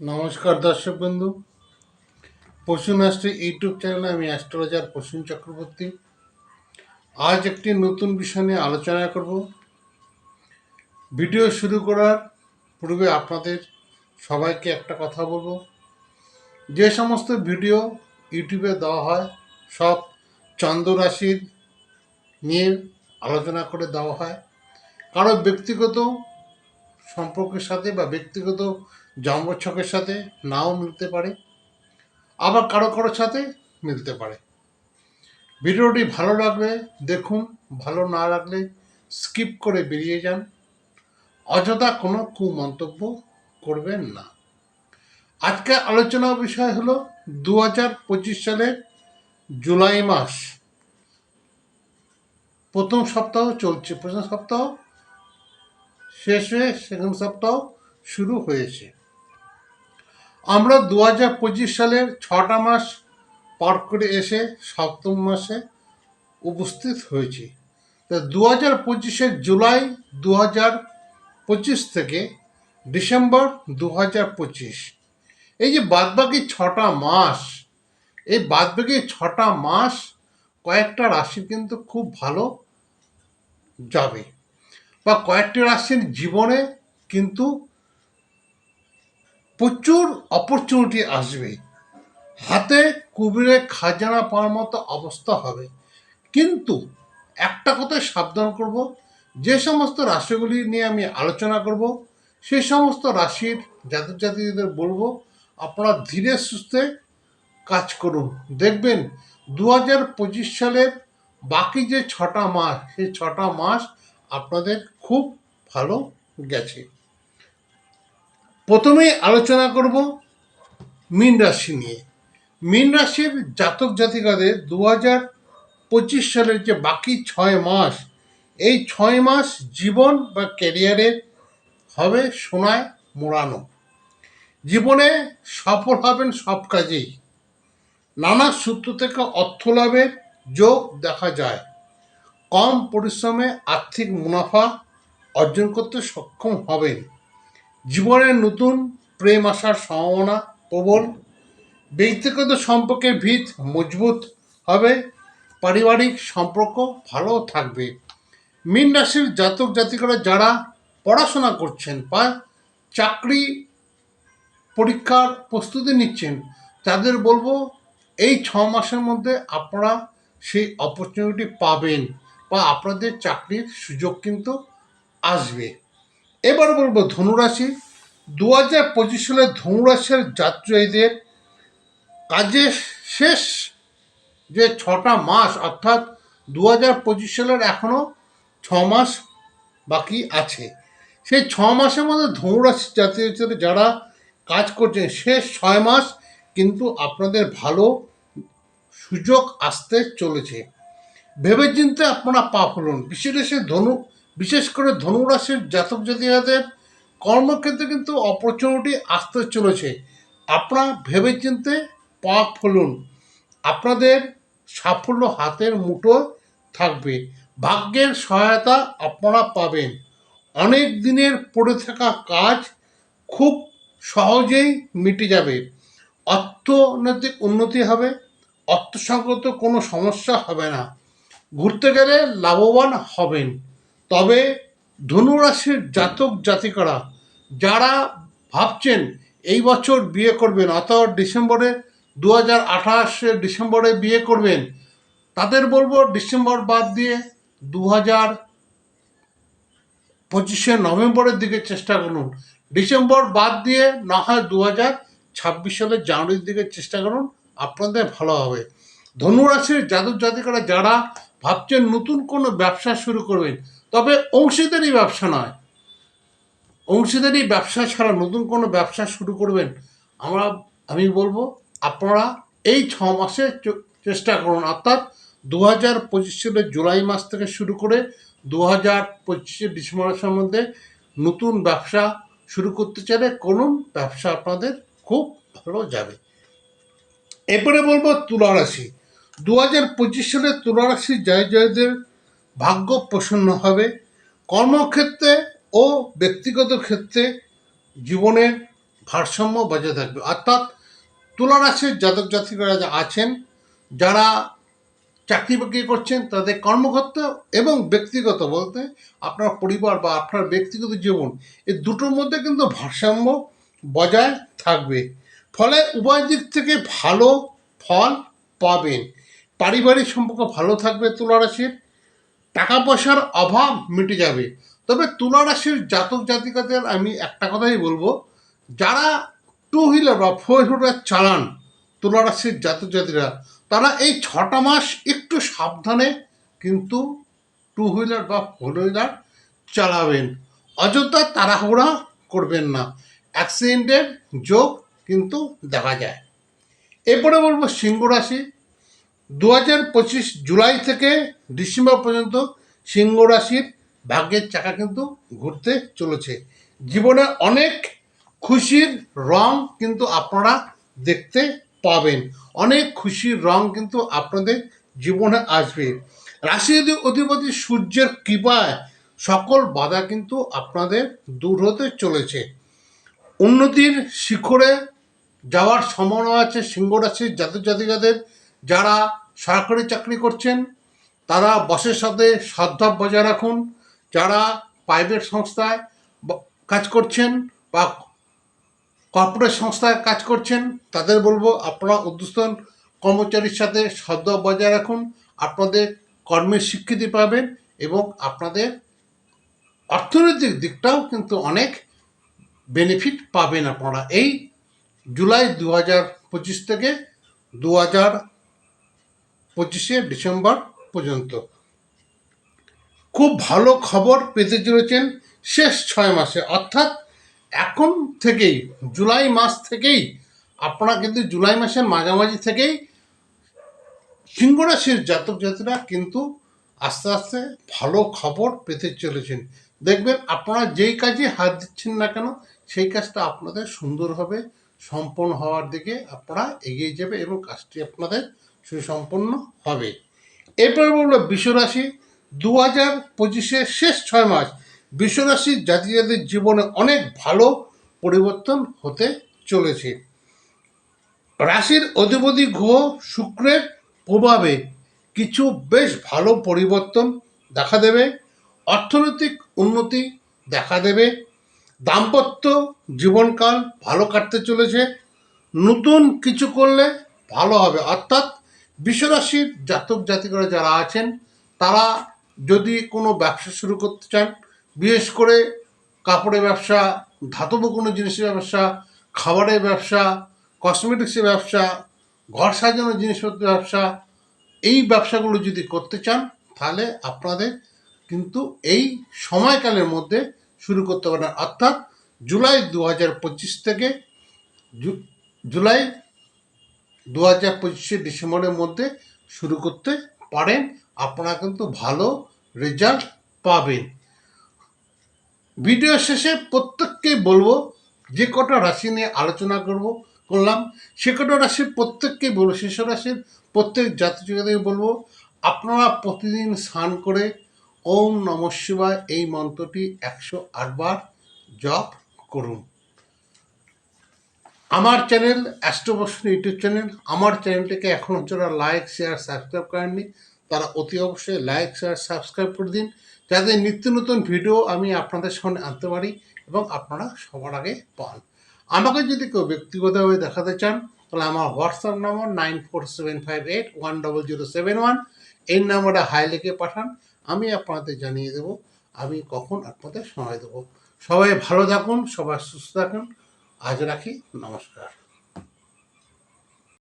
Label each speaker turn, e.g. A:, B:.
A: নমস্কার দর্শক বন্ধু। পশু নাস্ট্রি ইউটিউব চ্যানেলে আমি অ্যাস্ট্রোলজার পশুন চক্রবর্তী। আজ একটি নতুন বিষয় নিয়ে আলোচনা করব। ভিডিও শুরু করার পূর্বে আপনাদের সবাইকে একটা কথা বলব। যে সমস্ত ভিডিও ইউটিউবে দেওয়া হয়, সব চন্দ্র রাশির নিয়ে আলোচনা করে দেওয়া হয়। কারও ব্যক্তিগত সম্পর্কের সাথে বা ব্যক্তিগত জন্মছকের সাথে নাও মিলতে পারে, আবার কারও কারোর সাথে মিলতে পারে। ভিডিওটি ভালো লাগলে দেখুন, ভালো না লাগলে স্কিপ করে বেরিয়ে যান। অযথা কোনো কুমন্তব্য করবেন না। আজকে আলোচনার বিষয় হলো দু হাজার পঁচিশ সালের জুলাই মাস। প্রথম সপ্তাহ চলছে, প্রথম সপ্তাহ শেষ হয়ে সেকেন্ড সপ্তাহ শুরু হয়েছে। আমরা দু হাজার পঁচিশ সালের ছটা মাস পার করে এসে সপ্তম মাসে উপস্থিত হয়েছি। তা দু হাজার পঁচিশের জুলাই দু হাজার পঁচিশ থেকে ডিসেম্বর দু হাজার পঁচিশ। এই যে বাদবাকি ছটা মাস, এই বাদবাকি ছটা মাস কয়েকটা রাশি কিন্তু খুব ভালো যাবে। বা কয়েকটি রাশির জীবনে কিন্তু প্রচুর অপরচুনিটি আসবে। হাতে কুবিরে খাজানা পাওয়ার মতো অবস্থা হবে। কিন্তু একটা কথায় সাবধান করব, যে সমস্ত রাশিগুলি নিয়ে আমি আলোচনা করব সেই সমস্ত রাশির জাতক জাতিদের বলব, আপনারা ধীরে সুস্থে কাজ করুন। দেখবেন দু হাজার পঁচিশ সালের বাকি যে ছটা মাস, সেই ছটা মাস আপনাদের খুব ভালো গেছে। প্রথমেই আলোচনা করব মীন রাশি নিয়ে। মীন রাশির জাতক জাতিকাদের দু হাজার পঁচিশ সালের যে বাকি ছয় মাস, এই ছয় মাস জীবন বা ক্যারিয়ারের হবে সোনায় মোড়ানো। জীবনে সফল হবেন সব কাজেই। নানা সূত্র থেকে অর্থ লাভের যোগ দেখা যায়। কম পরিশ্রমে আর্থিক মুনাফা অর্জন করতে সক্ষম হবেন। জীবনের নতুন প্রেম আসার সম্ভাবনা প্রবল। ব্যক্তিগত সম্পর্কের ভিত মজবুত হবে। পারিবারিক সম্পর্ক ভালো থাকবে। মীন রাশির জাতক জাতিকারা যারা পড়াশোনা করছেন বা চাকরি পরীক্ষার প্রস্তুতি নিচ্ছেন, তাদের বলব এই ছ মাসের মধ্যে আপনারা সেই অপরচুনিটি পাবেন বা আপনাদের চাকরির সুযোগ কিন্তু আসবে। এবার বলব ধনুরাশি। দু হাজার পঁচিশ সালে ধনুরাশির যাত্রীদের কাজে শেষ যে ছটা মাস, অর্থাৎ দু হাজার পঁচিশ সালের এখনও ছ মাস বাকি আছে। সেই ছ মাসের মধ্যে ধনুরাশি জাতীয় যারা কাজ করছেন, শেষ ছয় মাস কিন্তু আপনাদের ভালো সুযোগ আসতে চলেছে। ভেবেচিন্তে আপনারা পা ফেলুন। বিশেষ ধনু বিশেষ করে ধনুরাশির জাতক জাতিকাদের কর্মক্ষেত্রে কিন্তু অপরচুনিটি আসতে চলেছে। আপনারা ভেবেচিন্তে পা ফলুন। আপনাদের সাফল্য হাতের মুঠো থাকবে। ভাগ্যের সহায়তা আপনারা পাবেন। অনেক দিনের পড়ে থাকা কাজ খুব সহজেই মিটে যাবে। অর্থনৈতিক উন্নতি হবে অর্থসংগত কোনো সমস্যা হবে না। ঘুরতে গেলে লাভবান হবেন। তবে ধনুরাশির জাতক জাতিকারা যারা ভাবছেন এই বছর বিয়ে করবেন অথবা ডিসেম্বরে দু হাজার আঠাশের ডিসেম্বরে বিয়ে করবেন, তাদের বলব ডিসেম্বর বাদ দিয়ে দু হাজার পঁচিশে নভেম্বরের দিকে চেষ্টা করুন। ডিসেম্বর বাদ দিয়ে না হয় দু হাজার ছাব্বিশ সালের জানুয়ারির দিকে চেষ্টা করুন, আপনাদের ভালো হবে। ধনুরাশির জাতক জাতিকারা যারা ভাবছেন নতুন কোনো ব্যবসা শুরু করবেন তবে অংশীদারি ব্যবসা নয়। অংশীদারি ব্যবসা ছাড়া নতুন কোনো ব্যবসা শুরু করবেন। আমরা, আমি বলব, আপনারা এই ছ মাসে চেষ্টা করুন। অর্থাৎ দু হাজার পঁচিশ সালের জুলাই মাস থেকে শুরু করে দু হাজার পঁচিশে ডিসেম্বর মাসের মধ্যে নতুন ব্যবসা শুরু করতে চাইলে কোনো ব্যবসা আপনাদের খুব ভালো যাবে। এরপরে বলব তুলা রাশি। দু হাজার পঁচিশ সালে তুলা রাশি জয় জয়দের ভাগ্য প্রসন্ন হবে। কর্মক্ষেত্রে ও ব্যক্তিগত ক্ষেত্রে জীবনের ভারসাম্য বজায় থাকবে। অর্থাৎ তুলা রাশির জাতক জাতিকারা আছেন, যারা চাকরি বাকরি করছেন, তাদের কর্মক্ষেত্র এবং ব্যক্তিগত বলতে আপনার পরিবার বা আপনার ব্যক্তিগত জীবন, এই দুটোর মধ্যে কিন্তু ভারসাম্য বজায় থাকবে। ফলে উভয় দিক থেকে ভালো ফল পাবেন। পারিবারিক সম্পর্ক ভালো থাকবে তুলা রাশির টাকা পয়সার অভাব মিটে যাবে। তবে তুলা রাশির জাতক জাতিকাদের আমি একটা কথাই বলব, যারা টু হুইলার বা ফোর হুইলার চালান তুলা রাশির জাতক জাতিরা, তারা এই ছটা মাস একটু সাবধানে কিন্তু টু হুইলার বা ফোর হুইলার চালাবেন। অযথা তাড়াহুড়া করবেন না। অ্যাক্সিডেন্টের যোগ কিন্তু দেখা যায়। এরপরে বলব সিংহ রাশি। দু পঁচিশ জুলাই থেকে ডিসেম্বর পর্যন্ত সিংহ রাশির ভাগ্যের চাকা কিন্তু ঘুরতে চলেছে। জীবনে অনেক খুশির রং কিন্তু আপনারা দেখতে পাবেন। অনেক খুশির রং কিন্তু আপনাদের জীবনে আসবে। রাশি অধি- অধিপতি সূর্যের কৃপায় সকল বাধা কিন্তু আপনাদের দূর হতে চলেছে। উন্নতির শিখরে যাওয়ার সম্ভাবনা আছে সিংহ রাশির জাতক জাতিকাদের যারা সরকারি চাকরি করছেন, তারা বসের সাথে সদ্ভাব বজায় রাখুন। যারা প্রাইভেট সংস্থায় কাজ করছেন বা কর্পোরেট সংস্থায় কাজ করছেন, তাদের বলব আপনারা উদ্যোস্তন কর্মচারীর সাথে সদ্ভাব বজায় রাখুন। আপনাদের কর্মের স্বীকৃতি পাবেন এবং আপনাদের অর্থনৈতিক দিকটাও কিন্তু অনেক বেনিফিট পাবেন আপনারা। এই জুলাই দু হাজার পঁচিশ থেকে দু হাজার পঁচিশে ডিসেম্বর পর্যন্ত। খুব ভালো খবর পেতে চলেছেন শেষ ছয় মাসে। অর্থাৎ এখন থেকেই, জুলাই মাস থেকেই, আপনারা কিন্তু জুলাই মাসের মাঝামাঝি থেকেই সিংহ রাশির জাতক জাতিরা কিন্তু আস্তে আস্তে ভালো খবর পেতে চলেছেন। দেখবেন আপনারা যেই কাজে হাত দিচ্ছেন না কেন, সেই কাজটা আপনাদের সুন্দরভাবে সম্পন্ন হওয়ার দিকে আপনারা এগিয়ে যাবে এবং কাজটি আপনাদের সুসম্পন্ন হবে। এরপরে বলব বিশ্বরাশি। দু হাজার পঁচিশের শেষ ছয় মাস বিশ্বরাশির জাতিজাদের জীবনে অনেক ভালো পরিবর্তন হতে চলেছে। রাশির অধিপতি গ্রহ শুক্রের প্রভাবে কিছু বেশ ভালো পরিবর্তন দেখা দেবে। অর্থনৈতিক উন্নতি দেখা দেবে। দাম্পত্য জীবনকাল ভালো কাটতে চলেছে। নতুন কিছু করলে ভালো হবে। অর্থাৎ বিশ্বরাশির জাতক জাতিকরা যারা আছেন, তারা যদি কোনো ব্যবসা শুরু করতে চান, বিশেষ করে কাপড়ের ব্যবসা, ধাতব কোনো জিনিসের ব্যবসা, খাবারের ব্যবসা, কসমেটিক্সের ব্যবসা, ঘর সাজানোর জিনিসপত্রের ব্যবসা, এই ব্যবসাগুলো যদি করতে চান, তাহলে আপনাদের কিন্তু এই সময়কালের মধ্যে শুরু করতে পারেন অর্থাৎ জুলাই দু হাজার পঁচিশ থেকে জুলাই দু হাজার পঁচিশে ডিসেম্বরের মধ্যে শুরু করতে পারেন। আপনারা কিন্তু ভালো রেজাল্ট পাবেন। ভিডিও শেষে প্রত্যেককে বলব, যে কটা রাশি নিয়ে আলোচনা করব, করলাম, সে কটা রাশির প্রত্যেককে বলব শেষ রাশির প্রত্যেক জাতিকে বলব, আপনারা প্রতিদিন স্নান করে ওম নম শিবায় এই মন্ত্রটি একশো আটবার জপ করুন। আমার চ্যানেল অ্যাস্ট্রোবর্ষণ ইউটিউব চ্যানেল আমার চ্যানেলটিকে এখনও যারা লাইক শেয়ার সাবস্ক্রাইব করেননি, তারা অতি অবশ্যই লাইক শেয়ার সাবস্ক্রাইব করে দিন। যাতে নিত্য নতুন ভিডিও আমি আপনাদের সামনে আনতে পারি এবং আপনারা সবার আগে পান। আমাকে যদি কেউ ব্যক্তিগতভাবে দেখাতে চান, তাহলে আমার WhatsApp number nine four seven five eight one double zero seven one এই নাম্বারে হাই লিখে পাঠান, আমি আপনাদের জানিয়ে দেবো, আমি কখন আপনাদের সময় দেবো। সবাই ভালো থাকুন, সবাই সুস্থ থাকুন। আজ রাখি নমস্কার।